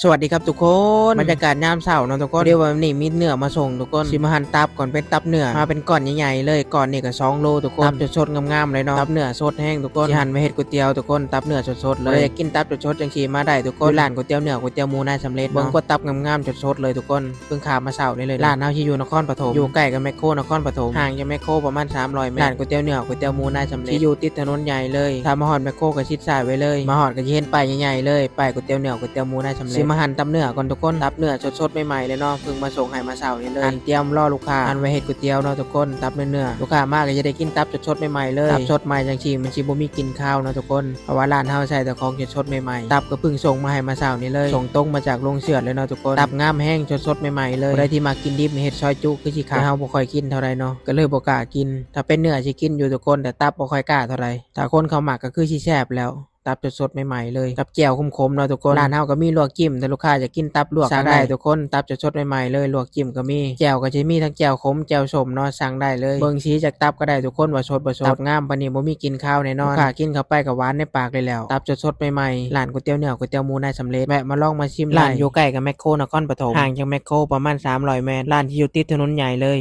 สวัสดีครับทุกคนบรรยากาศยามเช้าเนาะทุกคนเดี๋ยววันนี้มีเนื้อมาส่งทุกคนสิมาหั่นตับก่อนเป็นตับเนื้อมาเป็นก้อนใหญ่ๆเลยก้อนนี่ก็2โลทุกคนตับสดๆงามๆเลยเนาะตับเนื้อสดแห้งทุกคนสิหั่นไว้เฮ็ดก๋วยเตี๋ยวทุกคนตับเนื้อสดๆเลยอยากกินตับสดๆจังซี่มาได้ทุกคนร้านก๋วยเตี๋ยวเนื้อก๋วยเตี๋ยวหมูนายสำเร็จเบิ่งกว่าตับงามๆสดๆเลยทุกคนเพิ่งขามาเช้านี่เลยร้านเฮาสิอยู่นครปฐมอยู่ใกล้กับแมคโครนครปฐมห่างจากแมคโครประมาณ300เมตรร้านก๋วยเตี๋ยวเนื้อก๋วยเตี๋ยวหมูนายสำเร็จที่อยู่ติดถนนใหญ่เลยถ้ามาฮอดแมคโครก็ชิดซ้ายไว้เลยมาฮอดก็สิเห็นป้ายใหญ่ๆเลยป้ายก๋วยเตี๋ยวเนื้อก๋วยเตี๋ยวหมูนายสำเร็จสิมาหั่นตับเนื้อก่อนทุกคนตับเนื้อสดๆใหม่ๆเลยเนาะเพิ่งมาส่งให้มาเช้านี่เลยอันเตรียมรอลูกค้าอันไว้เฮ็ดก๋วยเตี๋ยวเนาะทุกคนตับเนื้อๆลูกค้ามากก็จะได้กินตับสดๆใหม่ๆเลยตับสดใหม่จังซี่มันสิบ่มีกลินข้าวเนาะทุกคนเพราะว่าร้านเฮาใช้แต่ของสดๆใหม่ๆตับก็เพิ่งส่งมาให้มาเช้านี่เลยส่งตรงมาจากโรงเชือดเลยเนาะทุกคนตับงามแห้งสดๆใหม่ๆเลยใครที่มากินดิบนี่เฮ็ดซอยจุคือสิขาเฮาบ่ค่อยกินเท่าไรเนาะก็เลยบ่กล้ากิน ถ้าเป็นเนื้อสิกินอยู่ทุกคนแต่ตับบ่ค่อยกล้าเท่าไรถ้าคนเขามักก็คือสิแซ่บแล้ว ตับสดๆใหม่ๆเลยกับแจ่วคมๆเนาะทุกคนร้านเฮาก็มีลวกจิ้มแต่ลูกค้าจะกินตับลวกสั่งได้ทุกคนตับสดๆใหม่ๆเลยลวกจิ้มก็มีแจ่วก็จะมีทั้งแจ่วขมแจ่วสมเนาะสั่งได้เลยเบิ่งสีจากตับก็ได้ทุกคนว่าสดบ่สดตับงามปานนี้บ่มีกินข้าวแน่นอนลูกค้ากินเข้าไปก็หวานในปากเลยแล้วตับสดๆใหม่ๆร้านก๋วยเตี๋ยวเนื้อก๋วยเตี๋ยวหมูนายสำเร็จแวะมาลองมาชิมร้านอยู่ใกล้กับแมคโครนครปฐมห่างจากแมคโครประมาณ300เมตรร้านที่อยู่ติดถนนใหญ่เลย